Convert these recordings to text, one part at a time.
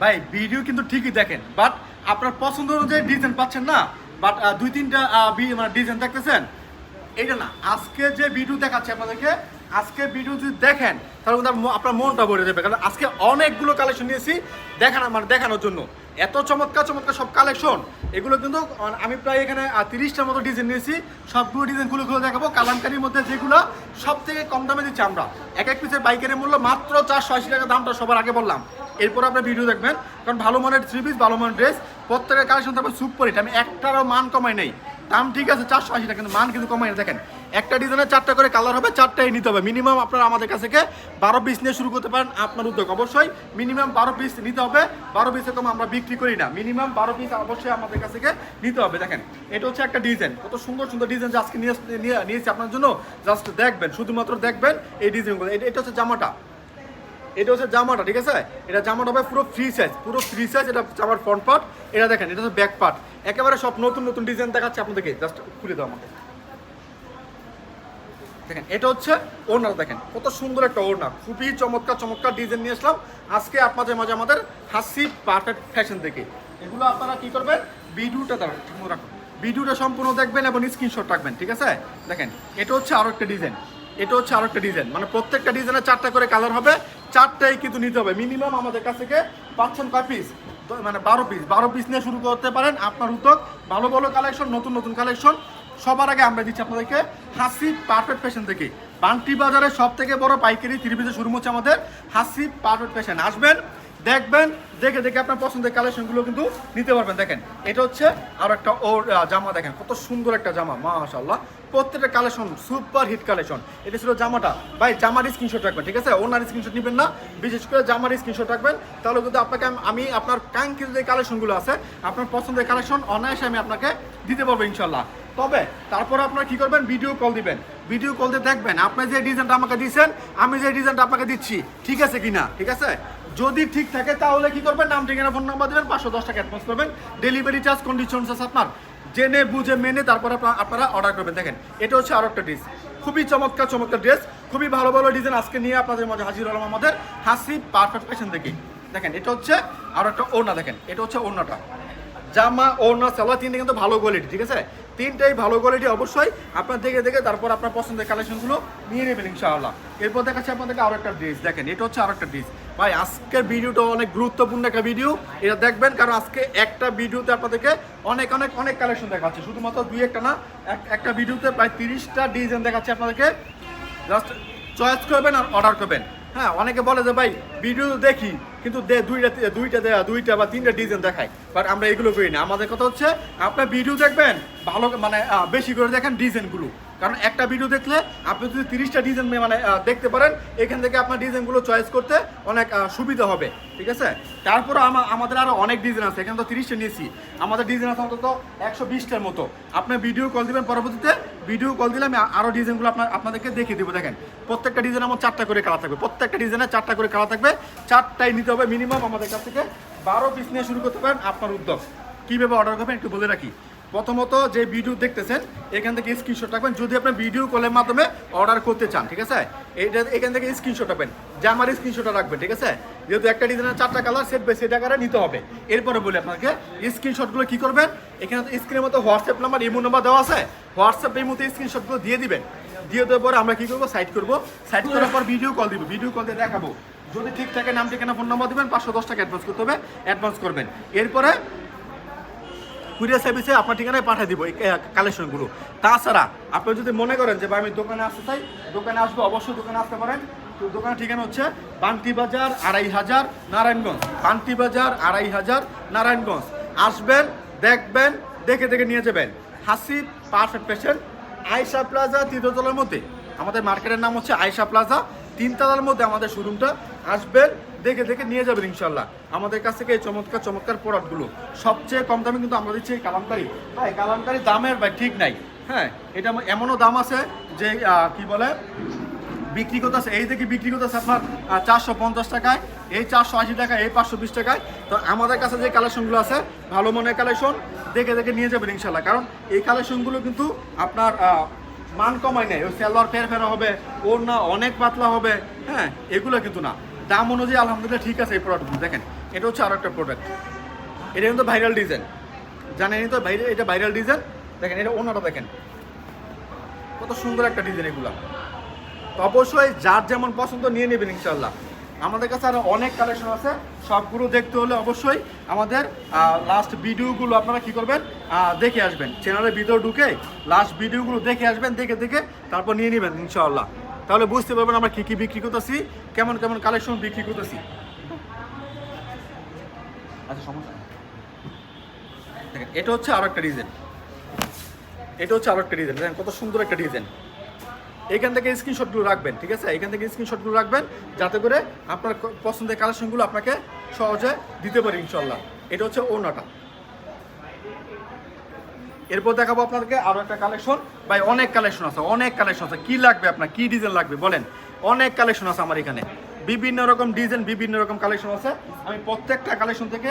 ভাই ভিডিও কিন্তু ঠিকই দেখেন বাট আপনার পছন্দ অনুযায়ী ডিজাইন পাচ্ছেন না বাট দুই তিনটা মানে ডিজাইন দেখতেছেন। এইটা না, আজকে যে ভিডিও দেখাচ্ছে আপনাদেরকে, আজকে ভিডিও যদি দেখেন, তাহলে কিন্তু আপনার মনটা ভরে যাবে, কারণ আজকে অনেকগুলো কালেকশন নিয়েছি দেখানো মানে দেখানোর জন্য। এত চমৎকার চমৎকার সব কালেকশন এগুলো কিন্তু আমি প্রায় এখানে তিরিশটার মতো ডিজাইন নিয়েছি। সবগুলো ডিজাইন খুলে খুলে দেখাবো, কালামকারির মধ্যে যেগুলো সব থেকে কম দামে দিচ্ছি আমরা। এক এক পিসের বাইকের মূল্য মাত্র চারশো আশি টাকা, দামটা সবার আগে বললাম। এরপর আপনার ভিডিও দেখবেন, কারণ ভালো মানের থ্রি পিস ভালো মানের ড্রেস প্রত্যেকের কালেকশন থাকবে সুপার হিট আমি একটারও মান কমাই নেই। দাম ঠিক আছে, চারশো আশি টাকা, কিন্তু মান কিন্তু কমাই দেখেন, একটা ডিজাইনের চারটা করে কালার হবে, চারটাই নিতে হবে। মিনিমাম আপনারা আমাদের কাছ থেকে বারো পিস নিয়ে শুরু করতে পারেন, আপনার উদ্যোগ। অবশ্যই মিনিমাম বারো পিস নিতে হবে। বারো পিসের কম আমরা বিক্রি করি না। মিনিমাম বারো পিস অবশ্যই আমাদের কাছ থেকে নিতে হবে। দেখেন, এটা হচ্ছে একটা ডিজাইন কত সুন্দর সুন্দর ডিজাইন আজকে নিয়ে নিয়ে- নিয়েছি আপনার জন্য। জাস্ট দেখবেন, শুধুমাত্র দেখবেন এই ডিজাইনগুলো এটা এটা হচ্ছে জামাটা। এটা হচ্ছে জামাটা, ঠিক আছে? এটা জামাটা হবে পুরো ফ্রি সাইজ পুরো ফ্রি সাইজ এটা জামার ফ্রন্ট পার্ট এটা দেখেন, এটা হচ্ছে ব্যাক পার্ট একেবারে সব নতুন নতুন ডিজাইন দেখাচ্ছে আপনাদেরকে জাস্ট খুলে দাও আমাকে। দেখেন, এটা হচ্ছে ওড়না, দেখেন, কত সুন্দর একটা ওড়না। খুবই চমৎকার চমৎকার ডিজাইন নিয়ে আসলাম। আজকে আপনাদের মাঝে আমাদের হাসি পারফেক্ট ফ্যাশন থেকে এগুলো আপনারা কি করবেন? ভিডিওটা দাঁড়ান, ঠিক রাখুন। ভিডিওটা সম্পূর্ণ দেখবেন এবং স্ক্রিনশট রাখবেন, ঠিক আছে? দেখেন, এটা হচ্ছে আরও একটা ডিজাইন এটা হচ্ছে আরও একটা ডিজাইন মানে প্রত্যেকটা ডিজাইনে চারটা করে কালার হবে, চারটাই কিন্তু নিতে হবে। মিনিমাম আমাদের কাছ থেকে পাচ্ছেন কয় পিস মানে বারো পিস বারো পিস নিয়ে শুরু করতে পারেন আপনার উদ্যোগ, ভালো ভালো কালেকশন নতুন নতুন কালেকশন সবার আগে আমরা দিচ্ছি আপনাদেরকে হাসি পারফেক্ট ফ্যাশন থেকে। বান্টি বাজারের সব থেকে বড় পাইকারি ত্রিভিজে শুরু হচ্ছে আমাদের হাসি পারফেক্ট ফ্যাশন আসবেন দেখবেন, দেখে দেখে আপনার পছন্দের কালেকশনগুলো কিন্তু নিতে পারবেন। দেখেন, এটা হচ্ছে আর একটা ওর জামা দেখেন, কত সুন্দর একটা জামা মাশাল্লাহ প্রত্যেকটা কালেকশন সুপার হিট কালেকশন এটা ছিল জামাটা। ভাই, জামার স্ক্রিনশট রাখবেন, ঠিক আছে? ওনার স্ক্রিনশট নেবেন না, বিশেষ করে জামার স্ক্রিনশট রাখবেন। তাহলে কিন্তু আপনাকে আমি আপনার কাঙ্ক্ষিত যে কালেকশনগুলো আছে, আপনার পছন্দের কালেকশন অনায়াসে আমি আপনাকে দিতে পারব ইনশাল্লাহ তবে তারপর আপনারা কি করবেন? ভিডিও কল দিবেন। ভিডিও কল দিয়ে দেখবেন, আপনি যে ডিজাইনটা আমাকে দিচ্ছেন আমি যে ডিজাইনটা আপনাকে দিচ্ছি, ঠিক আছে কিনা? ঠিক আছে? যদি ঠিক থাকে, তাহলে কি করবেন? নাম, ঠিকানা, ফোন নাম্বার দেবেন, পাঁচশো দশ টাকা অ্যাডভান্স করবেন। ডেলিভারি চার্জ কন্ডিশনস আছে আপনার। জেনে, বুঝে, মেনে তারপর আপনা- আপনারা অর্ডার করবেন। দেখেন, এটা হচ্ছে আরও একটা ড্রেস খুবই চমৎকার চমৎকার ড্রেস খুবই ভালো ভালো ডিজাইন আজকে নিয়ে আপনাদের মধ্যে হাজির হলাম আমাদের হাসি পারফেক্ট ফ্যাশন থেকে দেখেন, এটা হচ্ছে আরও একটা ওড়না। দেখেন, এটা হচ্ছে ওড়নাটা। জামা, ওড়না, সালোয়ার তিনটে কিন্তু ভালো কোয়ালিটি ঠিক আছে? তিনটাই ভালো কোয়ালিটি অবশ্যই। আপনার দেখে দেখে তারপর আপনার পছন্দের কালেকশনগুলো নিয়ে নেবেন ইনশাআল্লাহ। এরপর দেখাচ্ছি আপনাদেরকে আরও একটা ড্রেস দেখেন, এটা হচ্ছে আরও একটা ড্রেস ভাই, আজকের ভিডিওটা অনেক গুরুত্বপূর্ণ একটা ভিডিও এটা দেখবেন, কারণ আজকে একটা ভিডিওতে আপনাদেরকে অনেক অনেক অনেক কালেকশন দেখাচ্ছে। শুধুমাত্র দুই একটা না, এক- একটা ভিডিওতে প্রায় তিরিশটা ডিজাইন দেখাচ্ছে আপনাদেরকে। জাস্ট চয়েস করবেন আর অর্ডার করবেন। হ্যাঁ অনেকে বলে যে, ভাই ভিডিও দেখি। কিন্তু দুইটা দুইটা দেয়া দুইটা বা তিনটা ডিজাইন দেখায়, বাট আমরা এগুলো করি না। আমাদের কথা হচ্ছে, আপনার ভিডিও দেখবেন, ভালো মানে বেশি করে দেখেন ডিজাইনগুলো। কারণ একটা ভিডিও দেখলে আপনি যদি তিরিশটা ডিজাইন মানে দেখতে পারেন, এখান থেকে আপনার ডিজাইনগুলো চয়েস করতে অনেক সুবিধা হবে, ঠিক আছে? তারপরে আমা- আমাদের আরও অনেক ডিজাইন আছে, এখানে তো তিরিশটা নিয়েছি। আমাদের ডিজাইন আছে অন্তত একশো বিশটার মতো। আপনি ভিডিও কল দিবেন, পরবর্তীতে ভিডিও কল দিলে আমি আরও ডিজাইনগুলো আপনার আপনাদেরকে দেখিয়ে দেবো, দেখেন। প্রত্যেকটা ডিজাইন আমার চারটা করে কালার থাকবে, প্রত্যেকটা ডিজাইনে চারটা করে কালার থাকবে, চারটাই নিতে হবে মিনিমাম আমাদের কাছ থেকে। বারো পিস নিয়ে শুরু করতে পারেন আপনার উদ্যোগ। কীভাবে অর্ডার করবেন একটু বলে রাখি। প্রথমত যে ভিডিও দেখতেছেন, এখান থেকে স্ক্রিনশট রাখবেন। যদি আপনি ভিডিও কলের মাধ্যমে অর্ডার করতে চান, ঠিক আছে? এইটা এখান থেকে স্ক্রিনশট রাখবেন। জামার স্ক্রিনশটটা রাখবেন, ঠিক আছে? যেহেতু একটা ডিজাইনের চারটা কালার সেট বাই সেট আকারে নিতে হবে। এরপরে বলি আপনাকে স্ক্রিনশটগুলো কী করবেন? এখানে স্ক্রিনের মতো হোয়াটসঅ্যাপ নাম্বার ইমো নাম্বার দেওয়া আছে। হোয়াটসঅ্যাপ মতো স্ক্রিনশটগুলো দিয়ে দিবেন। দিয়ে দেওয়ার পরে আমরা কী করব? সাইড করব। সাইড করার পর ভিডিও কল দিব। ভিডিও কল দিয়ে দেখাবো। যদি ঠিক থাকে, নাম, ঠিকানা ফোন নাম্বার দেবেন, পাঁচশো দশ টাকা অ্যাডভান্স করতে হবে। অ্যাডভান্স করবেন। এরপরে কুরিয়ার সার্ভিসে আপনার ঠিকানায় পাঠিয়ে দিব এই কালেকশনগুলো তাছাড়া, আপনি যদি মনে করেন যে আমি দোকানে আসতে চাই, দোকানে আসব, অবশ্যই দোকানে আসতে পারেন। তো দোকানের ঠিকানা হচ্ছে বান্তি বাজার আড়াই হাজার নারায়ণগঞ্জ। বান্তি বাজার আড়াই হাজার নারায়ণগঞ্জ। আসবেন, দেখবেন, দেখে দেখে নিয়ে যাবেন। হাসি পারফেক্ট পেশেন্ট আয়সা প্লাজা তৃতীয়তলার মধ্যে। আমাদের মার্কেটের নাম হচ্ছে আয়সা প্লাজা তিনতলার মধ্যে আমাদের শোরুমটা আসবেন দেখে দেখে নিয়ে যাবেন ইনশাল্লাহ আমাদের কাছ থেকে এই চমৎকার চমৎকার প্রোডাক্টগুলো সবচেয়ে কম দামে কিন্তু আমরা দিচ্ছি এই কালামকারি। ভাই, কালামকারি দামের ভাই, ঠিক নাই। হ্যাঁ এটা এমনও দাম আছে যে কি বলে? বিক্রি করতেছে এই দেখি বিক্রি করতেছে আপনার চারশো পঞ্চাশ টাকায়। এই চারশো আশি টাকায়, এই পাঁচশো বিশ টাকায়। তো আমাদের কাছে যে কালেকশনগুলো আছে, ভালো মনের কালেকশন দেখে দেখে নিয়ে যাবেন ইনশাল্লাহ কারণ এই কালেকশনগুলো কিন্তু আপনার মান কমায় নেই ওই সেলোয়ার ফের ফেরা হবে ওর না অনেক পাতলা হবে। হ্যাঁ এগুলো কিন্তু না। দাম অনুযায়ী আলহামদুলিল্লাহ ঠিক আছে এই প্রোডাক্টগুলো দেখেন, এটা হচ্ছে আরও একটা প্রোডাক্ট এটা কিন্তু ভাইরাল ডিজাইন জানেনই তো ভাইরাল এটা ভাইরাল ডিজাইন দেখেন, এটা ওনাটা দেখেন। কত সুন্দর একটা ডিজাইন এগুলা। তো অবশ্যই যার যেমন পছন্দ নিয়ে নেবেন ইনশাল্লাহ আমাদের কাছে আরও অনেক কালেকশন আছে। সবগুলো দেখতে হলে অবশ্যই আমাদের লাস্ট ভিডিওগুলো আপনারা কি করবেন দেখে আসবেন। চ্যানেলের ভিতর ঢুকে লাস্ট ভিডিওগুলো দেখে আসবেন, দেখে দেখে তারপর নিয়ে নেবেন ইনশাল্লাহ তাহলে বুঝতে পারবেন আমরা কি কি বিক্রি করতেছি, কেমন কেমন কালেকশন বিক্রি করতেছি। আচ্ছা এটা হচ্ছে আরও একটা ডিজাইন এটা হচ্ছে আরও একটা ডিজাইন দেখেন, কত সুন্দর একটা ডিজাইন এখান থেকে স্ক্রিনশটগুলো রাখবেন, ঠিক আছে? এখান থেকে স্ক্রিনশটগুলো রাখবেন, যাতে করে আপনার পছন্দের কালেকশনগুলো আপনাকে সহজে দিতে পারি ইনশাল্লাহ এটা হচ্ছে ওনাটা এরপর দেখাবো আপনাদেরকে আরও একটা কালেকশন ভাই, অনেক কালেকশন আছে, অনেক কালেকশন আছে। কি লাগবে আপনার? কি ডিজাইন লাগবে? বলেন। অনেক কালেকশন আছে আমার এখানে। বিভিন্ন রকম ডিজাইন বিভিন্ন রকম কালেকশন আছে। আমি প্রত্যেকটা কালেকশন থেকে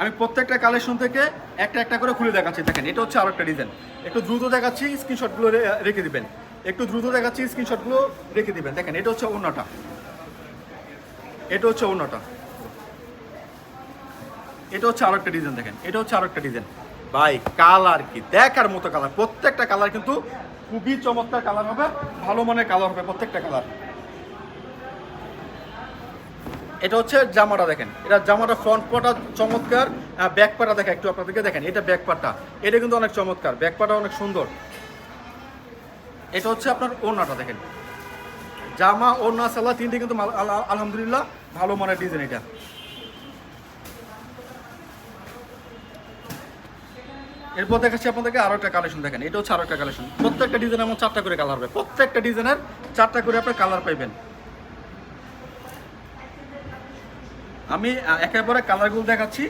আমি প্রত্যেকটা কালেকশন থেকে একটা একটা করে খুলে দেখাচ্ছি। দেখেন, এটা হচ্ছে আরও একটা ডিজাইন একটু দ্রুত দেখাচ্ছি স্ক্রিনশটগুলো রেখে দিবেন। একটু দ্রুত দেখাচ্ছি স্ক্রিনশটগুলো রেখে দিবেন। দেখেন, এটা হচ্ছে অন্যটা এটা হচ্ছে অন্যটা এটা হচ্ছে আরও একটা ডিজাইন দেখেন। এটা হচ্ছে আরও একটা ডিজাইন ভাই কালার কি? দেখার মতো কালার প্রত্যেকটা কালার কিন্তু খুবই চমৎকার কালার হবে, ভালো মানের কালার হবে প্রত্যেকটা কালার এটা হচ্ছে জামাটা দেখেন। এটা জামাটা ফ্রন্ট পাটা চমৎকার ব্যাক পাটা দেখেন, একটু আপনাদেরকে দেখেন। এটা ব্যাক পাটটা এটা কিন্তু অনেক চমৎকার। ব্যাক পাটা অনেক সুন্দর। এটা হচ্ছে আপনার ওড়নাটা দেখেন। জামা, ওড়না সালা তিনটে কিন্তু আলহামদুলিল্লাহ ভালো মানের ডিজাইন এটা। এরপর দেখাচ্ছি আপনাদেরকে আরও একটা কালেকশন দেখেন এটা হচ্ছে আরও একটা কালেকশন প্রত্যেকটা ডিজাইন এমন চারটা করে কালার হবে প্রত্যেকটা ডিজাইনের চারটা করে আপনার কালার পাইবেন। আমি একেবারে কালারগুলো দেখাচ্ছি।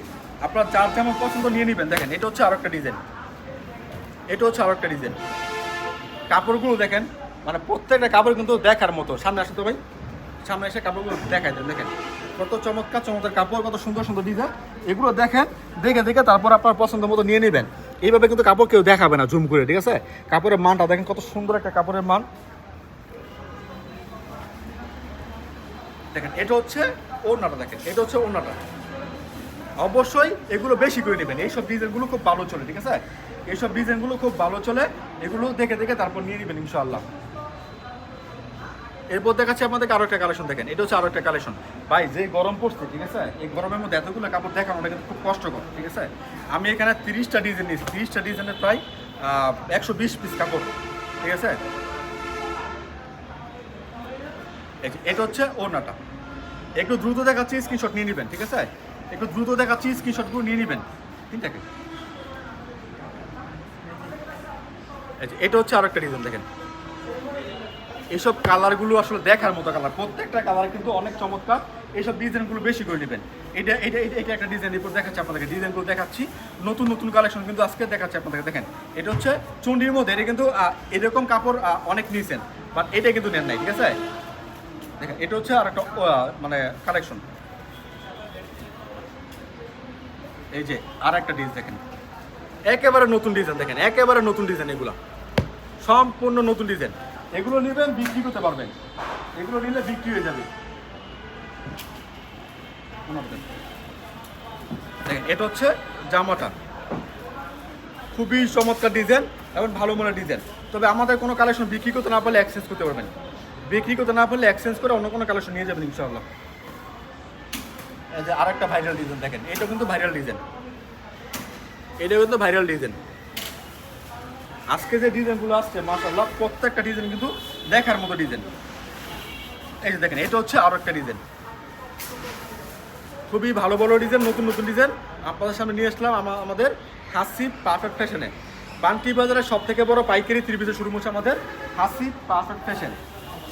আপনার যার যেমন পছন্দ নিয়ে নেবেন। দেখেন, এটা হচ্ছে আরও একটা ডিজাইন এটা হচ্ছে আরও একটা ডিজাইন কাপড়গুলো দেখেন মানে প্রত্যেকটা কাপড় কিন্তু দেখার মতো। সামনে আসতে ভাই। সামনে এসে কাপড়গুলো দেখাই দেন, দেখেন। কত চমৎকার চমৎকার কাপড়, কত সুন্দর সুন্দর ডিজাইন এগুলো দেখেন, দেখে দেখে তারপর আপনার পছন্দ মতো নিয়ে নেবেন। এইভাবে কিন্তু কাপড় কেউ দেখাবে না, জুম করে, ঠিক আছে? কাপড়ের মানটা দেখেন কত সুন্দর একটা কাপড়ের মান। দেখেন, এটা হচ্ছে ওড়নাটা, দেখেন, এটা হচ্ছে ওড়নাটা। অবশ্যই এগুলো বেশি করে নেবেন। এইসব ডিজাইনগুলো খুব ভালো চলে, ঠিক আছে? এইসব ডিজাইনগুলো খুব ভালো চলে, এগুলো দেখে দেখে তারপর নিয়ে নেবেন, ইনশাআল্লাহ। এরপর দেখাচ্ছি আপনাদেরকে আরও একটা কালেকশন দেখেন। এটা হচ্ছে আরও একটা কালেকশন ভাই যে গরম পড়ছে ঠিক আছে? এই গরমের মধ্যে এতগুলো কাপড় দেখানোটা কিন্তু খুব কষ্টকর ঠিক আছে? আমি এখানে তিরিশটা ডিজাইন নিয়েছি। তিরিশটা ডিজাইনের প্রায় একশো বিশ পিস কাপড় ঠিক আছে? এটা হচ্ছে ওড়নাটা। একটু দ্রুত দেখাচ্ছি স্ক্রিনশট নিয়ে নেবেন ঠিক আছে? একটু দ্রুত দেখাচ্ছি স্ক্রিনশটগুলো নিয়ে নেবেন। এই যে, এটা হচ্ছে আরেকটা ডিজাইন দেখেন। এইসব কালারগুলো আসলে দেখার মতো কালার। প্রত্যেকটা কালার কিন্তু অনেক চমৎকার। এইসব ডিজাইনগুলো বেশি করে নেবেন। এটা এটা এটা এটা একটা ডিজাইন এরপর দেখাচ্ছি আপনাদেরকে। ডিজাইনগুলো দেখাচ্ছি। নতুন নতুন কালেকশন কিন্তু আজকে দেখাচ্ছি আপনাদেরকে। দেখেন, এটা হচ্ছে চুন্ডির মধ্যে। এটা কিন্তু এরকম কাপড় অনেক নিয়েছেন বাট এটা কিন্তু নেন নাই, ঠিক আছে? দেখেন, এটা হচ্ছে আর একটা মানে কালেকশন এই যে, আর একটা ডিজাইন দেখেন। একেবারে নতুন ডিজাইন দেখেন, একেবারে নতুন ডিজাইন এগুলা। সম্পূর্ণ নতুন ডিজাইন এগুলো নেবেন, বিক্রি করতে পারবেন। এগুলো নিলে বিক্রি হয়ে যাবে। এটা হচ্ছে জামাটা। খুবই চমৎকার ডিজাইন এবং ভালো মনের ডিজাইন। তবে আমাদের কোনো কালেকশন বিক্রি করতে না পারলে এক্সচেঞ্জ করতে পারবেন বিক্রি করতে না পারলে এক্সচেঞ্জ করে অন্য কোনো কালেকশন নিয়ে যাবেন ইনশাআল্লাহ। আরেকটা ভাইরাল ডিজাইন দেখেন, এটা কিন্তু ভাইরাল ডিজাইন এটা কিন্তু ভাইরাল ডিজাইন আজকে যে ডিজাইনগুলো আসছে, মাশাআল্লাহ, প্রত্যেকটা ডিজাইন কিন্তু দেখার মতো ডিজাইন। এই যে দেখেন, এটা হচ্ছে আরও একটা ডিজাইন। খুবই ভালো ভালো ডিজাইন, নতুন নতুন ডিজাইন। আপনাদের সামনে নিয়ে আসলাম আমা- আমাদের হাসি পারফেক্ট ফ্যাশনে বান্টি বাজারের সব থেকে বড় পাইকারি ত্রিপিসের শুরু হচ্ছে আমাদের হাসি পারফেক্ট ফ্যাশন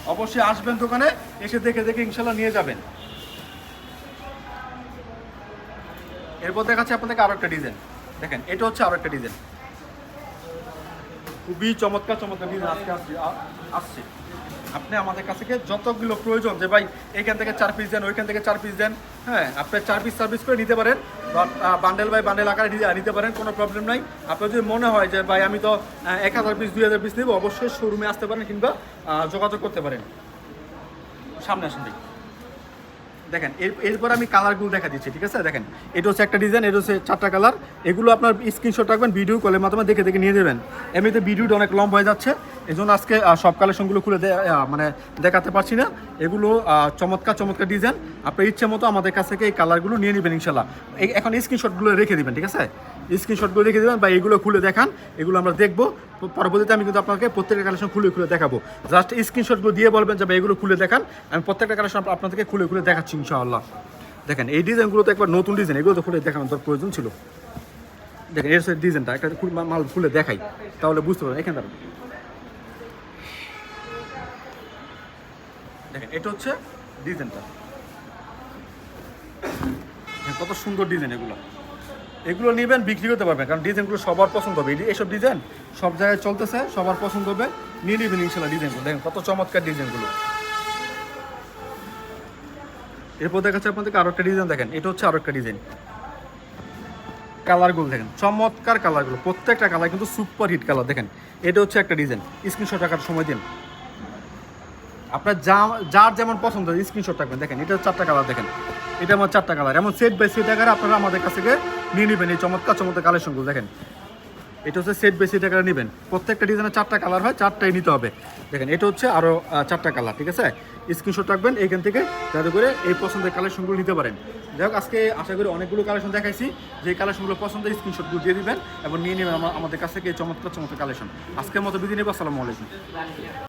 অবশ্যই আসবেন দোকানে, এসে দেখে দেখে ইনশাল্লাহ নিয়ে যাবেন। এরপর দেখাচ্ছি আপনাদেরকে আরও একটা ডিজাইন। দেখেন, এটা হচ্ছে আরও একটা ডিজাইন। খুবই চমৎকার চমৎকার ডিজাইন আজকে আসছে আসছে। আপনি আমাদের কাছ থেকে যতগুলো প্রয়োজন, যে ভাই এইখান থেকে চার পিস দেন, ওইখান থেকে চার পিস দেন হ্যাঁ আপনি চার পিস সার্ভিস করে নিতে পারেন বান্ডেল বাই বান্ডেল আকারে নিতে পারেন, কোনো প্রবলেম নাই। আপনার যদি মনে হয় যে, ভাই আমি তো এক হাজার পিস দুই হাজার পিস নেব, অবশ্যই শোরুমে আসতে পারেন কিংবা যোগাযোগ করতে পারেন। সামনে আসেন দেখি দেখেন, এর, এরপর আমি কালারগুলো দেখা দিচ্ছি, ঠিক আছে? দেখেন, এটা হচ্ছে একটা ডিজাইন এটা হচ্ছে চারটা কালার এগুলো আপনার স্ক্রিনশট রাখবেন ভিডিও কলের মাধ্যমে দেখে দেখে নিয়ে যাবেন এমনিতে ভিডিওটা অনেক লম্বা হয়ে যাচ্ছে এই জন্য আজকে সব কালেকশনগুলো খুলে মানে দেখাতে পারছি না। এগুলো চমৎকার চমৎকার ডিজাইন আপনার ইচ্ছে মতো আমাদের কাছ থেকে এই কালারগুলো নিয়ে নেবেন ইনশাল্লাহ এখন স্ক্রিনশটগুলো রেখে দিবেন, ঠিক আছে? স্ক্রিনশটগুলো রেখে দেবেন বা এগুলো খুলে দেখান, এগুলো আমরা দেখব। পরবর্তীতে আমি কিন্তু আপনাকে প্রত্যেকটা কালেকশন খুলে খুলে দেখাবো। জাস্ট স্ক্রিনশটগুলো দিয়ে বলবেন যে এগুলো খুলে দেখান। আমি প্রত্যেকটা কালেকশন আপনাদেরকে খুলে খুলে দেখাচ্ছি, ইনশাআল্লাহ। দেখেন, এই ডিজাইনগুলো তো একবার নতুন ডিজাইন এগুলো তো খুলে দেখানোর তোর প্রয়োজন ছিল। দেখেন, এর ডিজাইনটা একটা মাল খুলে দেখাই, তাহলে বুঝতে পারবেন। এখানে দাঁড়ান। দেখেন, এটা হচ্ছে ডিজাইনটা কত সুন্দর ডিজাইন এগুলো। এগুলো নেবেন, বিক্রি করতে পারবেন। কারণ ডিজাইনগুলো সবার পছন্দ হবে। এইসব ডিজাইন সব জায়গায় চলতেছে, সবার পছন্দ হবে। নিয়ে নেবেন ইনশাল্লাহ ডিজাইনগুলো দেখেন কত চমৎকার ডিজাইনগুলো এরপর দেখাচ্ছে আপনাদেরকে আরও একটা ডিজাইন দেখেন। এটা হচ্ছে আরও একটা ডিজাইন কালারগুলো দেখেন। চমৎকার কালারগুলো প্রত্যেকটা কালার কিন্তু সুপার হিট কালার দেখেন। এটা হচ্ছে একটা ডিজাইন স্ক্রিনশট রাখার সময় দিন। আপনার যা, যার যেমন পছন্দ স্ক্রিনশট রাখবেন। দেখেন, এটা চারটা কালার দেখেন। এটা আমার চারটা কালার এমন সেট বাই সেট আকারে আপনারা আমাদের কাছ থেকে নিয়ে নেবেন, এই চমৎকার চমৎকার কালেকশনগুলো দেখেন। এটা হচ্ছে সেট বেশি আকারে নেবেন। প্রত্যেকটা ডিজাইনের চারটা কালার হয়, চারটাই নিতে হবে। দেখেন, এটা হচ্ছে আরও চারটা কালার ঠিক আছে? স্ক্রিনশট রাখবেন, এইখান থেকে যাতে করে এই পছন্দের কালেকশনগুলো নিতে পারেন। যাই হোক, আজকে আশা করি অনেকগুলো কালেকশন দেখাইছি। যে কালেকশনগুলো পছন্দের স্ক্রিনশটগুলো দিয়ে দিবেন এবং নিয়ে নেবেন আমা- আমাদের কাছ থেকে চমৎকার চমৎকার কালেকশন আজকের মতো বিদিনে আসসালামু আলাইকুম।